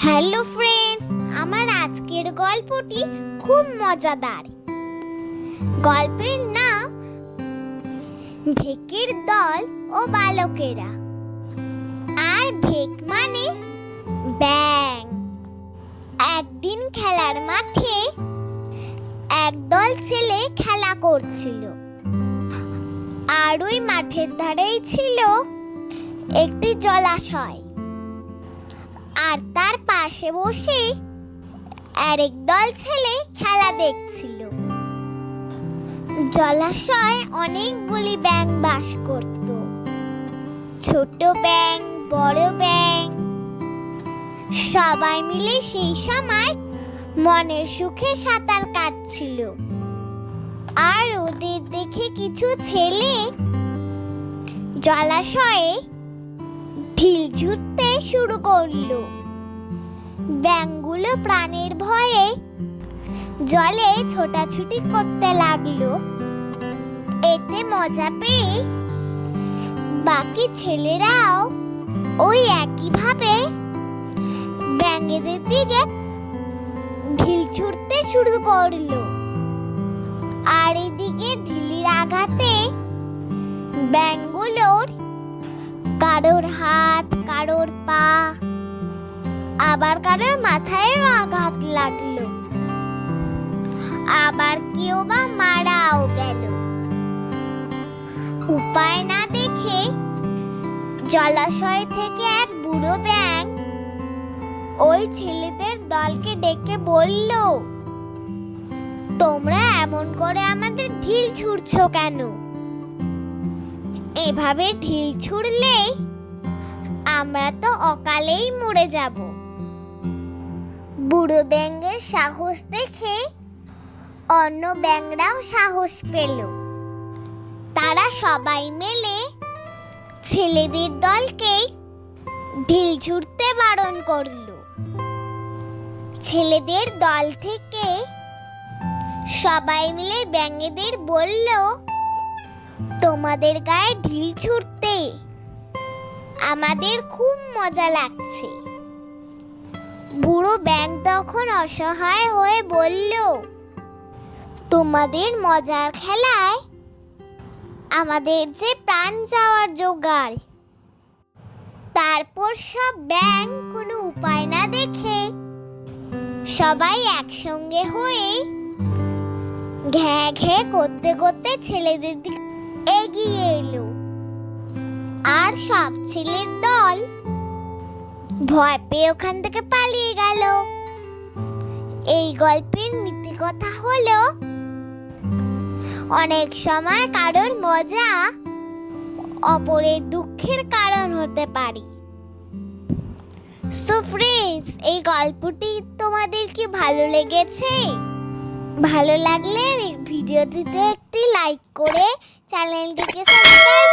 Hello friends, আমার আজকের গল্পটি খুব মজাদার। গল্পের নাম, ভেকের দল ও বালকেরা। আর ভেক মানে ব্যাং। একদিন খেলার মাঠে একদল ছেলে খেলা করছিল। আর ওই মাঠের ধারেই ছিল একটি জলাশয়। আর তার পাশে বসে আরেক দল ছেলে খেলা দেখছিল। জলাশয় অনেকগুলি ব্যাং বাস করত। ছোট ব্যাং বড় ব্যাং সবাই মিলে সেই সময় মনের সুখে সাঁতার কাটছিল। আর ওদের দেখে কিছু ছেলে জলাশয়ে ঢিল ছুটতে শুরু করল। ব্যাঙগুলো প্রাণের ভয়ে জলে ছোটাছুটি করতে লাগল। এতে মজা পেয়ে বাকি ছেলেরাও ওই একইভাবে ব্যাঙেদের দিকে ঢিল ছুটতে শুরু করল। আর এদিকে ঢিলির আঘাতে ব্যাঙগুলোর কারোর হাত, কারোর পা আবার কারোর মাথায়ও আঘাত লাগল। আবার কেউ বা মারাও গেল। উপায় না দেখে জলাশয় থেকে এক বুড়ো ব্যাং ওই ছেলেদের দলকে ডেকে বলল, তোমরা এমন করে আমাদের ঢিল ছুড়ছো কেন? এভাবে ঢিল ছুড়লেই আমরা তো অকালেই মরে যাব। বুড়ো ব্যাঙের সাহস দেখে অন্য ব্যাঙরাও সাহস পেল। তারা সবাই মিলে ছেলেদের দলকে ঢিল ছুটতে বারণ করল। ছেলেদের দল থেকে সবাই মিলে ব্যাঙেদের বলল, তোমাদের গায়ে ঢিল ছুটতে আমাদের খুব মজা লাগছে। বুড়ো ব্যাং তখন অসহায় হয়ে বলল, তোমাদের মজার খেলায় আমাদের যে প্রাণ যাওয়ার জোগাড়, তারপর সব ব্যাং কোনো উপায় না দেখে সবাই একসঙ্গে হয়ে ঘ্যাঁ ঘ্যাঁ করতে করতে ছেলেদের দিকে এগিয়ে এলো। আর সব ছেলের দল ভয় পেয়ে ওখান থেকে পালিয়ে গেল। এই গল্পের নীতি কথা হলো, অনেক সময় কারোর মজা অপরের দুঃখের কারণ হতে পারে। সো ফ্রেন্ডস এই গল্পটি তোমাদের কি ভালো লেগেছে? ভালো লাগলে ভিডিওটিতে একটি লাইক করে চ্যানেলটিকে সাবস্ক্রাইব